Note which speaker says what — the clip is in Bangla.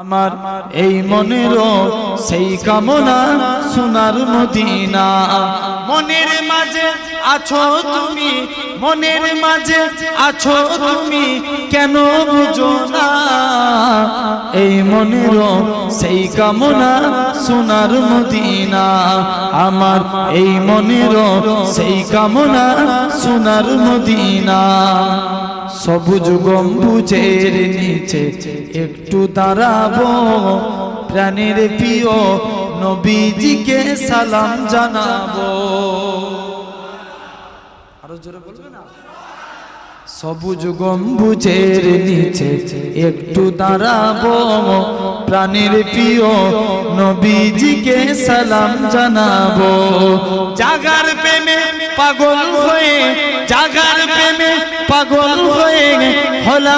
Speaker 1: আমার এই মনেরও সেই কামনা সোনার মদিনা। মনের মাঝে আছো তুমি, মনের মাঝে আছো তুমি, কেন বুঝো না? এই মনেরও সেই কামনা সোনার মদিনা। আমার এই মনেরও সেই কামনা সোনার মদিনা। সবুজ গম্বুজের নিচে একটু দাঁড়াবো। প্রাণের প্রিয় নবীজিকে সালাম জানাব। আরও জোরে বলবে না? সবুজ গম্বুজের নিচে একটু দাঁড়াবো। প্রাণের প্রিয় নবীজিকে সালাম জানাব। জাগার প্রেমে পাগল হয়ে, জাগার প্রেমে পাগল